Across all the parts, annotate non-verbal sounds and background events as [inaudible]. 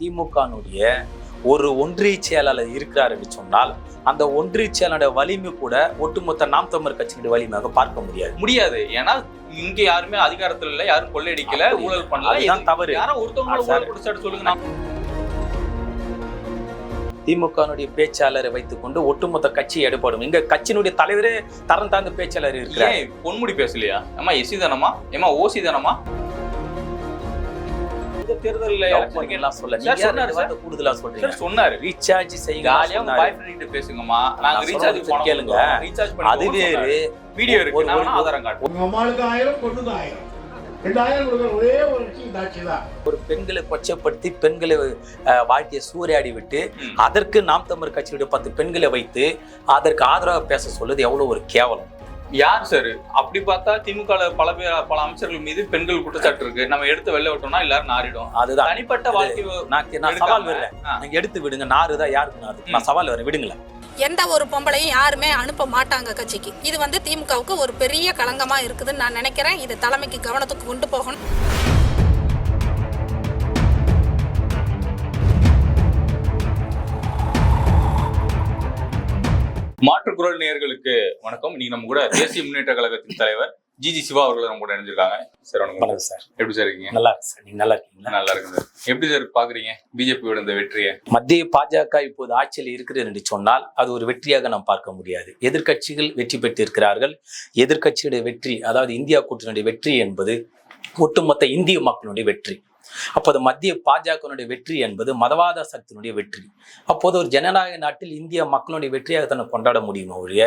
திமுகனுடைய ஒரு ஒன்றிய செயலாளர் இருக்கிறார் என்று சொன்னால் அந்த ஒன்றிய செயலாளருடைய வலிமை கூட ஒட்டுமொத்த நாம் தமிழர் கட்சியினுடைய வலிமையாக பார்க்க முடியாது. முடியாது. ஏன்னா இங்க யாருமே அதிகாரத்துல இல்ல யாரும் கொள்ளையடிக்கல ஊழல் பண்ணல. தவறு. யாரோ ஒருத்தவங்க ஆ, சார். ஊழல் குடிச்சாட்டு சொல்லுங்க திமுகனுடைய பேச்சாளரை வைத்துக்கொண்டு ஒட்டுமொத்த கட்சி எடுபடும். இங்க கட்சியினுடைய தலைவரே தரம் தாழ்ந்த பேச்சாளர் இருக்கிறார். பொன்முடி பேசலையா? ஏமா எஸ்சி தானமா ஏமா ஓசி தானமா எலெக்ஷனுக்கு எல்லாம் சொல்ல நீங்க கூடுதலா சொல்றீங்க? சொன்னாரு. ரீசார்ஜ் செய்யுங்க பேசுங்கம்மா. நாங்க ரீசார்ஜ் கேளுங்க. ரீசார்ஜ் பண்ணி அது வேறு. வீடியோ ஒரு- இருக்கு ஆதாரம் காட்டுறேன் உங்க அம்மாளுக்கு ஆயிரம் பொண்ணுக்கு ஆயிரம். ரெண்டாயிரம் கொடுக்குற ஒரே பெண்களை கொச்சப்படுத்தி பெண்களை வாழ்க்கையை சூறையாடி விட்டு. அதற்கு நாம் தமிழர் கட்சியுடைய பத்து பெண்களை வைத்து அதற்கு ஆதரவாக பேச சொல்லுது எவ்வளவு ஒரு கேவலம். யார் சார்? அப்படி பார்த்தா திமுக பல பேர் பல அமைச்சர்கள் மீது பெண்கள் குற்றச்சாட்டு இருக்கு. நம்ம எடுத்து வெளில விட்டோம்னா எல்லாரும் நாரிடும் அதுதான். தனிப்பட்ட வாழ்க்கை நான் சவால் விடுறேன். நீங்க எடுத்து விடுங்க. நாறு தான் யாருக்கு நாறு? நான் சவால் வரேன் விடுங்களேன். எந்த ஒரு பொம்பளையும் யாருமே அனுப்ப மாட்டாங்க கட்சிக்கு. இது வந்து திமுகவுக்கு ஒரு பெரிய களங்கமா இருக்குதுன்னு நான் நினைக்கிறேன். இது தலைமைக்கு கவனத்துக்கு கொண்டு போகணும். மாற்றுக்குரல் நேயர்களுக்கு வணக்கம். இன்னைக்கு நம்ம கூட தேசிய முன்னேற்ற கழகத்தின் தலைவர் ஜிஜி சிவா அவர்கள் நம்ம கூட இணைஞ்சிருக்காங்க. சார் வணக்கம் சார். எப்படி சார் இருக்கீங்க? நல்லா இருக்கு சார். நீங்க நல்லா இருக்கீங்களா? நல்லா இருக்கு சார். எப்படி சார் பாக்குறீங்க? பிஜேபியோட இந்த வெற்றியை? மத்திய பாஜக இப்போது ஆட்சியில் இருக்கிறது என்று சொன்னால் அது ஒரு வெற்றியாக நாம் பார்க்க முடியாது. எதிர்க்கட்சிகள் வெற்றி பெற்றிருக்கிறார்கள். எதிர்க்கட்சியுடைய வெற்றி அதாவது இந்தியா கூட்டணியுடைய வெற்றி என்பது ஒட்டுமொத்த இந்திய மக்களுடைய வெற்றி. அப்போது மத்திய பாஜகனுடைய வெற்றி என்பது மதவாத சக்தியினுடைய வெற்றி. அப்போது ஒரு ஜனநாயக நாட்டில் இந்திய மக்களுடைய வெற்றியாக தன்னை கொண்டாட முடியுமோ ஒழிய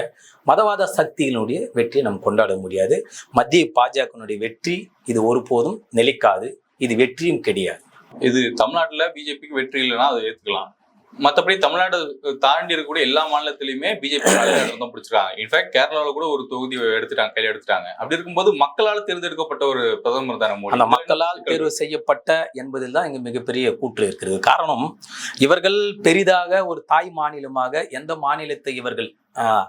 மதவாத சக்தியினுடைய வெற்றியை நம்ம கொண்டாட முடியாது. மத்திய பாஜகனுடைய வெற்றி இது ஒருபோதும் நிலைக்காது. இது வெற்றியும் கிடையாது. இது தமிழ்நாட்டுல பிஜேபிக்கு வெற்றி இல்லைன்னா அதை ஏற்றுக்கலாம் மத்தபடி தமிழ்நாடு தாண்டி இருக்கக்கூடிய எல்லா மாநிலத்திலயுமே பிஜேபி தான் [coughs] பிடிச்சிருக்காங்க. இன்ஃபேக்ட் கேரளாவில் கூட ஒரு தொகுதி எடுத்துட்டாங்க கையில எடுத்துட்டாங்க. அப்படி இருக்கும்போது மக்களால் தேர்ந்தெடுக்கப்பட்ட ஒரு பிரதமர் தானே மோடி? அந்த மக்களால் தேர்வு செய்யப்பட்ட என்பதில் தான் இங்கு மிகப்பெரிய கூற்று இருக்கிறது. காரணம் இவர்கள் பெரிதாக ஒரு தாய் மாநிலமாக எந்த மாநிலத்தை இவர்கள் ஆஹ்,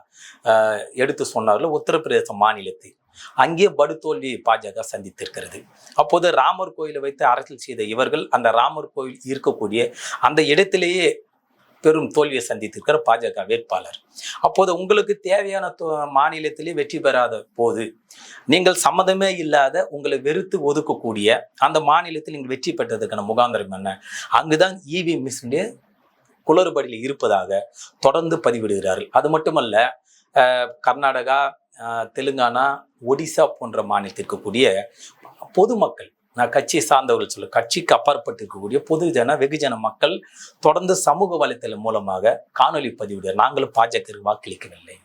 ஆஹ், எடுத்து சொன்னார்களோ உத்தரப்பிரதேச மாநிலத்தை. அங்கே படுதோல்வி பாஜக சந்தித்திருக்கிறது. அப்போது ராமர் கோயிலை வைத்து அரசியல் செய்த இவர்கள் அந்த ராமர் கோயில் இருக்கக்கூடிய அந்த இடத்திலேயே பெரும் தோல்வியை சந்தித்திருக்கிற பாஜக வேட்பாளர். அப்போது உங்களுக்கு தேவையான தொ- மாநிலத்திலே வெற்றி பெறாத போது நீங்கள் சம்மதமே இல்லாத உங்களை வெறுத்து ஒதுக்கக்கூடிய அந்த மாநிலத்தில் நீங்கள் வெற்றி பெற்றதுக்கான முகாந்திரம் என்ன? அங்குதான் இவி மிஷினே குளறுபடியில் இருப்பதாக தொடர்ந்து பதிவிடுகிறார்கள். அது மட்டுமல்ல கர்நாடகா தெலுங்கானா ஒடிசா போன்ற மாநிலத்திற்கு கூடிய பொதுமக்கள் நான் கட்சி சார்ந்தவர்கள் சொல்ல கட்சிக்கு அப்பாற்பட்டு இருக்கக்கூடிய பொதுஜன வெகுஜன மக்கள் தொடர்ந்து சமூக வலைத்தளம் மூலமாக காணொலி பதிவிடுகிறார் நாங்களும் பாஜக வாக்களிக்கவில்லை.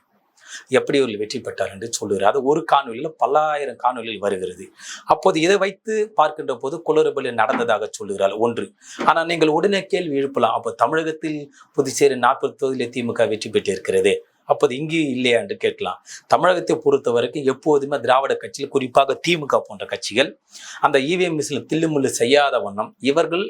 எப்படி அவர்கள் வெற்றி பெற்றார் என்று சொல்லுகிறார். அது ஒரு காணொலியில் பல்லாயிரம் காணொலியில் வருகிறது. அப்போது இதை வைத்து பார்க்கின்ற போது குளறுபடி நடந்ததாக சொல்லுகிறார். ஒன்று. ஆனால் நீங்கள் உடனே கேள்வி எழுப்பலாம். அப்போ தமிழகத்தில் புதுச்சேரி நாற்பது தொகுதியிலே திமுக வெற்றி பெற்றிருக்கிறது. அப்போது இங்கேயும் இல்லையா என்று கேட்கலாம். தமிழகத்தை பொறுத்த வரைக்கும் எப்போதுமே திராவிட கட்சியில் குறிப்பாக திமுக போன்ற கட்சிகள் அந்த இவிஎம் மிஷினில் தில்லுமுள்ளு செய்யாத வண்ணம் இவர்கள்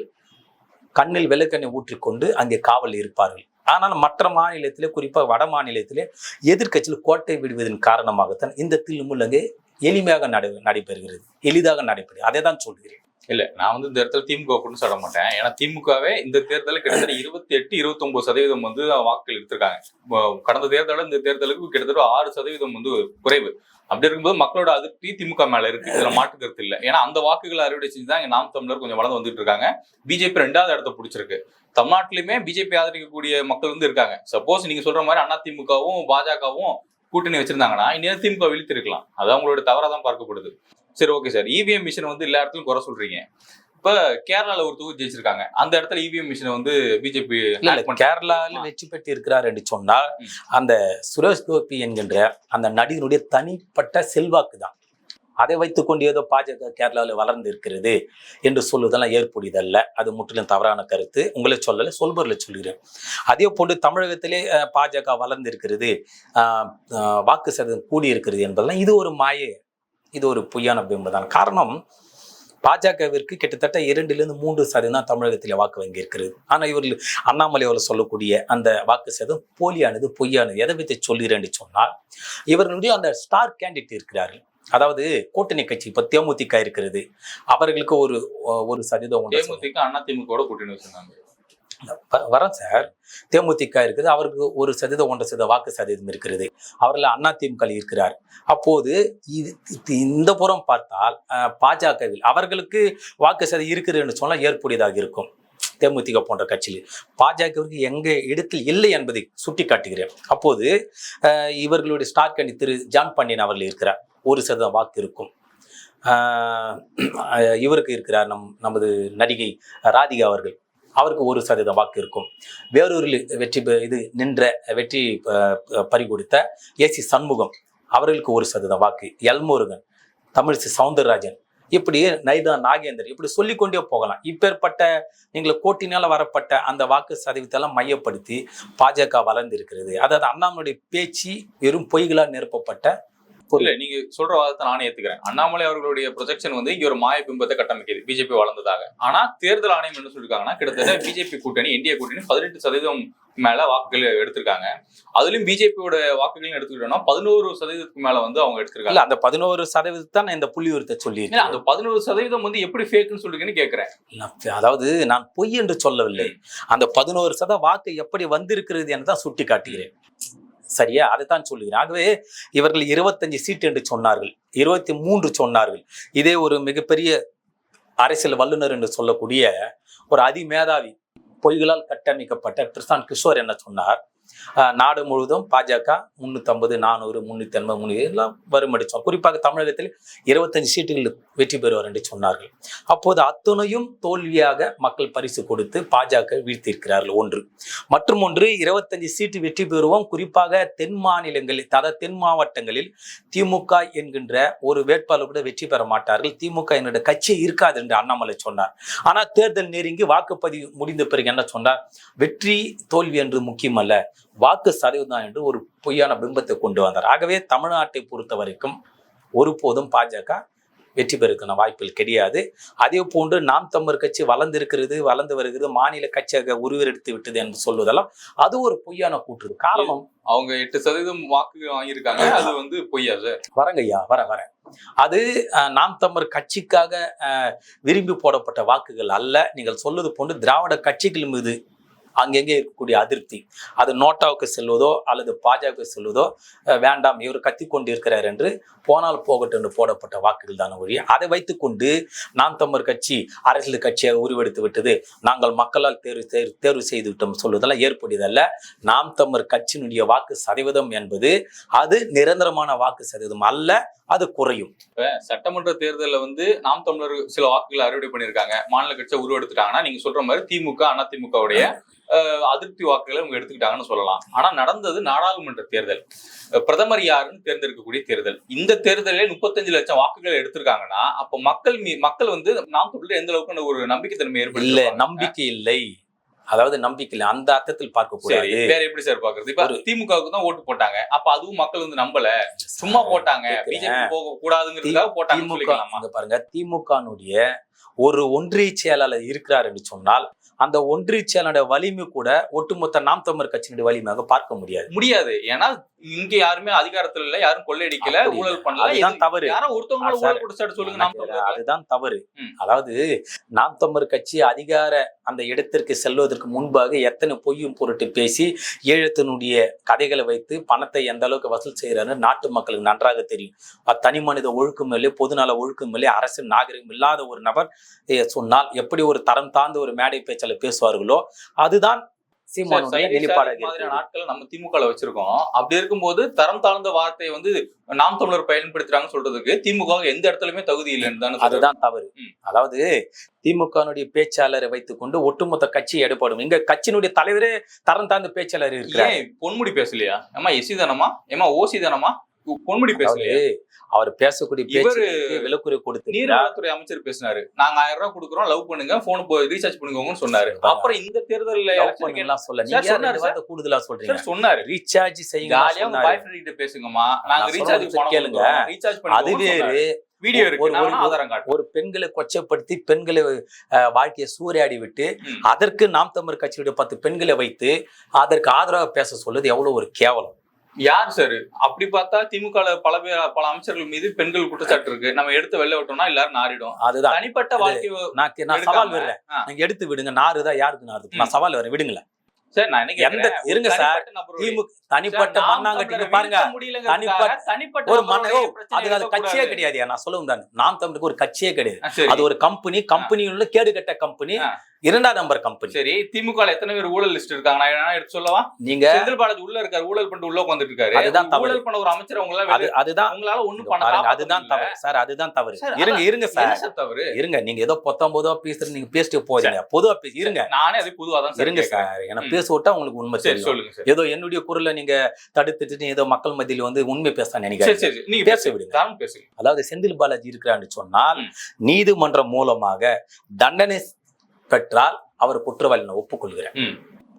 கண்ணில் வெள்ளக்கண்ணை ஊற்றிக்கொண்டு அங்கே காவல் இருப்பார்கள். ஆனால் மற்ற மாநிலத்திலே குறிப்பாக வட மாநிலத்திலே எதிர்க்கட்சியில் கோட்டை விடுவதன் காரணமாகத்தான் இந்த தில்லுமுள்ளு அங்கே எளிமையாக நடை நடைபெறுகிறது. எளிதாக நடைபெறுகிறது. அதை தான் சொல்கிறேன். இல்ல நான் வந்து இந்த இடத்துல திமுக அப்படின்னு சொல்ல மாட்டேன். ஏன்னா திமுகவே இந்த தேர்தலில் கிட்டத்தட்ட இருபத்தி எட்டு இருபத்தி ஒன்பது சதவீதம் வந்து வாக்குகள் எடுத்திருக்காங்க. கடந்த தேர்தலோட இந்த தேர்தலுக்கு கிட்டத்தட்ட ஆறு சதவீதம் வந்து குறைவு. அப்படி இருக்கும்போது மக்களோட அதிருப்தி திமுக மேல இருக்கு. இதுல மாற்று கருத்து இல்ல. ஏன்னா அந்த வாக்குகளை அறுவடை செஞ்சு தான் இங்க நாம் தமிழர் கொஞ்சம் வளர்ந்து வந்துட்டு இருக்காங்க. பிஜேபி ரெண்டாவது இடத்த பிடிச்சிருக்கு. தமிழ்நாட்டிலுமே பிஜேபி ஆதரிக்கக்கூடிய மக்கள் வந்து இருக்காங்க. சப்போஸ் நீங்க சொல்ற மாதிரி அண்ணா திமுகவும் பாஜகவும் கூட்டணி வச்சிருந்தாங்கன்னா இன்னும் திமுக விழித்திருக்கலாம். அது அவங்களோட தவறாக தான் பார்க்கப்படுது. சரி ஓகே சார் இவிஎம் மிஷினை வந்து எல்லா இடத்துலயும் குறை சொல்றீங்க. இப்ப கேரளால ஒரு தொகுதி ஜெயிச்சிருக்காங்க. அந்த இடத்துல இவிஎம் மிஷினை வந்து பிஜேபி கேரளாவில் வெற்றி பெற்று இருக்கிறார் என்று சொன்னால். அந்த சுரேஷ் கோபி என்கின்ற அந்த நடிகனுடைய தனிப்பட்ட செல்வாக்கு தான். அதை வைத்துக்கொண்டு ஏதோ பாஜக கேரளாவில் வளர்ந்து இருக்கிறது என்று சொல்லுவதெல்லாம் ஏற்புடையதல்ல. அது முற்றிலும் தவறான கருத்து. உங்களை சொல்லலை சொல்பவர்களை சொல்கிறேன். அதே போன்று தமிழகத்திலே பாஜக வளர்ந்து இருக்கிறது வாக்கு சதவீதம் கூடி இருக்கிறது என்பதெல்லாம் இது ஒரு மாயை. இது ஒரு பொய்யான பிம்பம் தான். காரணம் பாஜகவிற்கு கிட்டத்தட்ட இரண்டிலிருந்து மூன்று சதவீதம் தான் தமிழகத்தில் வாக்கு வங்கி இருக்கிறது. ஆனால் இவர்கள் அண்ணாமலை அவர்கள் சொல்லக்கூடிய அந்த வாக்கு சேதம் போலியானது பொய்யானது. எதை வைத்து சொல்லிடுறேன்னு சொன்னால் இவர்களுடைய அந்த ஸ்டார் கேண்டிடேட் இருக்கிறார்கள். அதாவது கூட்டணி கட்சி இப்போ தேமுதிக இருக்கிறது. அவர்களுக்கு ஒரு ஒரு சதவீதம் தேமுதிக அண்ணா திமுக கூட்டணி வச்சிருந்தாங்க. வரேன் சார். தேமுதிக இருக்குது அவருக்கு ஒரு சதவீதம் ஒன்றரை சதவீத வாக்கு சதவீதம் இருக்கிறது. அவரில் அண்ணா திமுக இருக்கிறார். அப்போது இது இந்த புறம் பார்த்தால் பாஜகவில் அவர்களுக்கு வாக்கு சதவீதம் இருக்குதுன்னு சொன்னால் ஏற்புடையதாக இருக்கும். தேமுதிக போன்ற கட்சியில். பாஜகவிற்கு எங்க இடத்தில் இல்லை என்பதை சுட்டி காட்டுகிறேன் அப்போது இவர்களுடைய ஸ்டார் கணி திரு ஜான் பாண்டியன் அவர்கள் இருக்கிறார். ஒரு சதவீதம் வாக்கு இருக்கும். இவருக்கு இருக்கிறார் நம் நமது நடிகை ராதிகா அவர்கள். அவருக்கு ஒரு சதவீத வாக்கு இருக்கும். வேறொரு வெற்றி பெ- இது நின்ற வெற்றி அஹ், அஹ், பறிகொடுத்த ஏசி சண்முகம் அவர்களுக்கு ஒரு சதவீத வாக்கு. எல்முருகன் தமிழிசை சவுந்தரராஜன். இப்படி நைதா நாகேந்தர் இப்படி சொல்லிக்கொண்டே போகலாம். இப்பேற்பட்ட நீங்கள் கோட்டினால வரப்பட்ட அந்த வாக்கு சதவீதத்தெல்லாம் மையப்படுத்தி பாஜக வளர்ந்து இருக்கிறது அதாவது அண்ணாமலையுடைய பேச்சு வெறும் பொய்களால் நிரப்பப்பட்ட இல்ல நீங்க சொல்ற வாதத்தை நானே ஏத்துக்கிறேன். அண்ணாமலை அவர்களுடைய ப்ரொஜெக்ஷன் வந்து இங்க ஒரு மாய பிம்பத்தை கட்டமைக்குது பிஜேபி வளர்ந்ததாக. ஆனா தேர்தல் ஆணையம் என்ன சொல்லிருக்காங்கன்னா கிட்டத்தட்ட [laughs] பிஜேபி கூட்டணி என்டிஏ கூட்டணி பதினெட்டு சதவீதம் மேல வாக்குகள் எடுத்திருக்காங்க. அதுலயும் பிஜேபியோட வாக்குகள் எடுத்துக்கிட்டோம்னா பதினோரு சதவீதத்துக்கு மேல வந்து அவங்க எடுத்திருக்காங்க. அந்த பதினோரு சதவீதத்தை நான் இந்த புள்ளி இல்ல, சொல்லியிருக்கேன் அந்த பதினோரு சதவீதம் வந்து எப்படி ஃபேக்குன்னு சொல்லிருக்கேன்னு கேக்குறேன். நான் அதாவது நான் பொய் என்று சொல்லவில்லை. அந்த பதினோரு சத வாக்கு எப்படி வந்திருக்கிறது என்று தான் சுட்டி காட்டுகிறேன் சரியா? அதைத்தான் சொல்லுகிறேன். ஆகவே இவர்கள் இருபத்தஞ்சு சீட் என்று சொன்னார்கள். இருபத்தி மூன்று சொன்னார்கள். இதே ஒரு மிகப்பெரிய அரசியல் வல்லுநர் என்று சொல்லக்கூடிய ஒரு அதிமேதாவி பொய்களால் கட்டமைக்கப்பட்ட பிரசாந்த் கிஷோர் என்ன சொன்னார்? நாடு முழுவதும் பாஜக முன்னூத்தி நானூறு முன்னூத்தி எண்பது முன்னூறு எல்லாம் வரும் என்று குறிப்பாக தமிழகத்தில் இருபத்தஞ்சு சீட்டுகள் வெற்றி பெறுவார் என்று சொன்னார்கள். அப்போது அத்துணையும் தோல்வியாக மக்கள் பரிசு கொடுத்து பாஜக வீழ்த்தியிருக்கிறார்கள் ஒன்று. மற்றும் ஒன்று இருபத்தஞ்சு சீட்டு வெற்றி பெறுவோம். குறிப்பாக தென் மாநிலங்களில் அதாவது தென் மாவட்டங்களில் திமுக என்கின்ற ஒரு வேட்பாளர் கூட வெற்றி பெற மாட்டார்கள். திமுக என்னுடைய கட்சி இருக்காது என்று அண்ணாமலை சொன்னார். ஆனால் தேர்தல் நெருங்கி வாக்குப்பதிவு முடிந்த பிறகு என்ன சொன்னார்? வெற்றி தோல்வி என்று முக்கியமல்ல. வாக்கு சதவீதம் என்று ஒரு பொய்யான பிம்பத்தை கொண்டு வந்தார். ஆகவே தமிழ்நாட்டை பொறுத்த வரைக்கும் ஒருபோதும் பாஜக வெற்றி பெறுக்கான வாய்ப்புகள் கிடையாது. அதே போன்று நாம் தமிழர் கட்சி வளர்ந்திருக்கிறது வளர்ந்து வருகிறது மாநில கட்சியாக உருவெடுத்து விட்டது என்று சொல்வதெல்லாம் அது ஒரு பொய்யான கூற்று. காரணம்? அவங்க எட்டு சதவீதம் வாக்கு வாங்கியிருக்காங்க. அது வந்து பொய்யா சார்? வரங்கய்யா வர வரேன் அது நாம் தமிழர் கட்சிக்காக விரும்பி போடப்பட்ட வாக்குகள் அல்ல. நீங்கள் சொல்வது போன்று திராவிட கட்சிகள் மீது அங்கெங்கே இருக்கக்கூடிய அதிருப்தி. அது நோட்டாவுக்கு செல்வதோ அல்லது பாஜகவுக்கு செல்வதோ வேண்டாம். இவர் கத்தி கொண்டு இருக்கிறார் என்று போனால் போகட்டும் என்று போடப்பட்ட வாக்குகள் தானே ஒழிய அதை வைத்துக்கொண்டு நாம் தமிழர் கட்சி அரசியல் கட்சியாக உருவெடுத்து விட்டது. நாங்கள் மக்களால் தேர்வு தேர்வு தேர்வு செய்து விட்டோம் சொல்வதெல்லாம் ஏற்புடையதல்ல. நாம் தமிழர் கட்சியினுடைய வாக்கு சதவீதம் என்பது அது நிரந்தரமான வாக்கு சதவீதம் அல்ல. அது குறையும். சட்டமன்ற தேர்தல்ல வந்து நாம் தமிழர் சில வாக்குகளை அறுவடை பண்ணிருக்காங்க மாநில கட்சியை உருவெடுத்துட்டாங்கன்னா நீங்க சொல்ற மாதிரி திமுக அண்ணா திமுகவுடைய அதிருப்தி வாக்குகளை அவங்க எடுத்துக்கிட்டாங்கன்னு சொல்லலாம். ஆனா நடந்தது நாடாளுமன்ற தேர்தல். பிரதமர் யாருன்னு தேர்ந்தெடுக்கக்கூடிய தேர்தல். இந்த தேர்தலில் முப்பத்தஞ்சு லட்சம் வாக்குகள் எடுத்திருக்காங்கன்னா அப்ப மக்கள் மீ மக்கள் வந்து நாம் தமிழர் எந்த அளவுக்கு ஒரு நம்பிக்கைத்தன்மை இல்ல ஏற்படுத்தி நம்பிக்கை இல்லை. அதாவது நம்பிக்கை இல்லை அந்த அர்த்தத்தில் பார்க்க கூடாது வேற எப்படி சார் பாக்குறது இப்ப திமுகவுக்கு தான் ஓட்டு போட்டாங்க. அப்ப அதுவும் மக்கள் வந்து நம்பல. சும்மா போட்டாங்க. பிஜேபி போக கூடாதுங்கிறதுக்காக திமுக இங்க பாருங்க திமுகனுடைய ஒரு ஒன்றிய செயலாளர் இருக்கிறார் என்று சொன்னால் அந்த ஒன்றிய செயலாளருடைய வலிமை கூட ஒட்டுமொத்த நாம் தமிழர் கட்சியினுடைய வலிமையாக பார்க்க முடியாது. முடியாது. ஏன்னா இங்க யாருமே அதிகாரத்துல இல்ல யாரும் கொள்ளையடிக்கல ஊழல். பண்ணல அதுதான் எது- தவறு யாரோ ஒருத்தவங்க ஆ, ஊழல் சார். குடிச்சாட்டு சொல்லுங்க. அதுதான் தவறு. அதாவது நாம் தமிழர் கட்சி அதிகார அந்த இடத்திற்கு செல்வதற்கு முன்பாக எத்தனை பொய்யும் பொருட்டு பேசி ஈழத்தினுடைய கதைகளை வைத்து பணத்தை எந்த அளவுக்கு வசூல் செய்யறாரு நாட்டு மக்களுக்கு நன்றாக தெரியும் தனி மனித ஒழுக்கம் இல்லை பொதுநல ஒழுக்கம் இல்லை அரசியல் நாகரிகம் இல்லாத ஒரு நபர் சொன்னால் எப்படி ஒரு தரம் தாழ்ந்த ஒரு மேடை பேச்சாளர் பேசுவார்களோ அதுதான் சீமானுடைய இருக்கிறது. ஆட்களை நம்ம திமுக வச்சிருக்கோம். அப்படி இருக்கும்போது தரம் தாழ்ந்த வார்த்தையை வந்து நாம் தமிழர் பயன்படுத்துறாங்கன்னு சொல்றதுக்கு திமுக எந்த இடத்துலயுமே தகுதி இல்லைன்னு தானே. அதுதான் தவறு. அதாவது திமுகனுடைய பேச்சாளரை வைத்துக்கொண்டு ஒட்டுமொத்த கட்சி எடுபடும். இங்க கட்சியினுடைய தலைவரே தரம் தாழ்ந்த பேச்சாளர் இருக்கிறார். ஏன் பொன்முடி பேசலையா? ஏமா எஸ்சி தானமா ஏமா ஓசி தானமா பொன்முடி பேசலையா? அவர் பேசக்கூடிய பேச்சுக்கு விலக்குறை கொடுத்து நீர்வளத்துறை அமைச்சர் பேசினாரு. நாங்க ஆயிரம் ரூபாய் கொடுக்குறோம் லவ் பண்ணுங்க போன் ரீசார்ஜ் பண்ணுங்கன்னு சொன்னாரு. அப்புறம் இந்த தேர்தல்ல க்கு எல்லாம் சொல்ல. நீங்க கூடுதலா சொல்றீங்க? சொன்னாரு. ரீசார்ஜ் செய்யுங்க பாய் ஃப்ரெண்ட் கிட்ட பேசுங்கம்மா. நாங்க ரீசார்ஜ் கேளுங்க. ரீசார்ஜ் அது பண்ணி வேறு. வீடியோ இருக்கு. ஒரு- பெண்களை கொச்சப்படுத்தி பெண்களை வாழ்க்கையை சூறையாடி விட்டு. அதற்கு நாம் தமிழர் கட்சியுடைய பத்து பெண்களை வைத்து அதற்கு ஆதரவாக பேச சொல்வது எவ்வளவு ஒரு கேவலம். யார் சார் அப்படி பார்த்தா திமுக பல பேர் பல அமைச்சர்கள் மீது பெண்கள் குற்றச்சாட்டு இருக்கு. நம்ம எடுத்து வெளில விட்டோம்னா எல்லாரும் நாரிடும் அதுதான். தனிப்பட்ட வாழ்க்கை நான் சவால் விடுறேன். நீங்க எடுத்து விடுங்க. நாறுதான் யாருக்கு நாறுது? நான் சவால் வரேன் விடுங்களேன். சார் நான் என்ன எந்த இருங்க சார். தனிப்பட்ட திமுக தமிழரை பாருங்க. தனிப்பட்ட- தனிப்பட்ட ஒரு நபருடைய மண்ணோ பிரச்சனையை அது அது கட்சியே. கிடையாது நான் சொல்ல வந்தேன் நாம் தமிழுக்கு ஒரு கட்சியே கிடையாது. அது ஒரு கம்பெனி. கம்பெனியுள்ள கேடுகட்ட கம்பெனி. ஆ. இரண்டாம் நம்பர் கம்பெனி. சரி திமுக எத்தனை பேர் ஊழல் லிஸ்ட் இருக்காங்க? நான் என்ன எடுத்து சொல்லவா? நீங்க செந்தில் பாலாஜி உள்ள இருக்காரு ஊழல் பண்ணிட்டு உள்ள உட்காந்துட்டு இருக்காரு அதுதான். ஊழல் பண்ண ஒரு அமைச்சர் உங்களால அது அதுதான் உங்களால ஒண்ணும் பண்ண அதுதான். தவறு. சார் அதுதான் தவறு. இருங்க இருங்க சார். தவறு? இருங்க. நீங்க ஏதோ பொத்தம் பொதுவா பேசுறது நீங்க பேசிட்டு போறீங்க பொதுவா பேச இருங்க. நானே அது பொதுவா தான் இருங்க. சார். ஏன்னா பேச விட்டா உங்களுக்கு உண்மை சரி சொல்லுங்க ஏதோ என்னுடைய குரலை நீங்க தடுத்துட்டு ஏதோ மக்கள் மத்தியில வந்து உண்மை பேச நினைக்கிறேன் பேச விடுங்க. அதாவது செந்தில் பாலாஜி இருக்கிறான்னு சொன்னால். நீதிமன்றம் மூலமாக தண்டனை பெற்றால் அவர் குற்றவாளி நான் ஒப்புக்கொள்கிறேன்.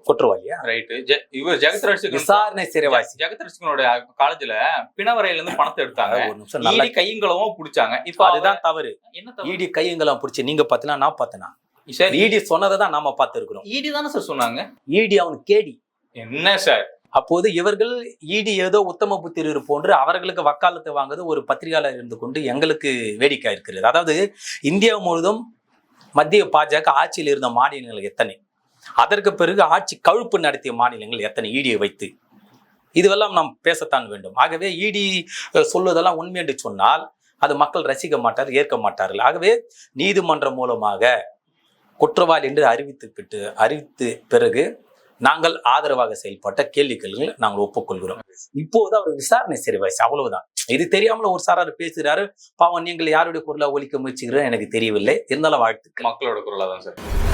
குற்றவாளியா? ரைட் இவர் ஜெகத் ரட்சகன் விசாரணை சிறைவாசி. ஜெகத் ரட்சகனோட காலேஜ்ல பிணவரையில இருந்து பணத்தை எடுத்தாங்க. ஒரு நிமிஷம் ஈடி கையங்களவும் புடிச்சாங்க. இப்ப அதுதான் தவறு. என்ன? ஈடி கையங்கலாம் பிடிச்சி நீங்க பாத்தீங்கன்னா நான் பார்த்தேனா? சரி ஈடி சொன்னதை தான் நாம பார்த்திருக்கிறோம். ஈடி தானே சார் சொன்னாங்க? ஈடி அவனுக்கு கேடி என்ன சார் அப்போது இவர்கள் ஈடி ஏதோ உத்தம புத்திரர் போன்று அவர்களுக்கு வக்காலத்து வாங்குறது ஒரு பத்திரிகையாளர் இருந்து கொண்டு எங்களுக்கு வேடிக்கை இருக்கிறது. அதாவது இந்தியா முழுவதும் மத்திய பாஜக ஆட்சியில் இருந்த மாநிலங்கள் எத்தனை? அதற்கு பிறகு ஆட்சி கழுப்பு நடத்திய மாநிலங்கள் எத்தனை? ஈடியை வைத்து. இதுவெல்லாம் நாம் பேசத்தான் வேண்டும். ஆகவே இடி சொல்வதெல்லாம் உண்மை என்று சொன்னால் அது மக்கள் ரசிக்க மாட்டார் ஏற்க மாட்டார்கள். ஆகவே நீதிமன்றம் மூலமாக குற்றவாளி என்று அறிவித்து விட்டு அறிவித்து பிறகு நாங்கள் ஆதரவாக செயல்பட்ட கேள்விகள் நாங்கள் ஒப்புக்கொள்கிறோம். இப்போது அவர் விசாரணை சிறைவாசி அவ்வளவுதான். இது தெரியாமல ஒரு சாரார் பேசுகிறாரு பாவம் நீங்கள் யாருடைய குரலா ஒழிக்க முயற்சிக்கிறோம் எனக்கு தெரியவில்லை. இருந்தாலும் வாழ்த்துக்கள். மக்களோட குரலா தான் சார்.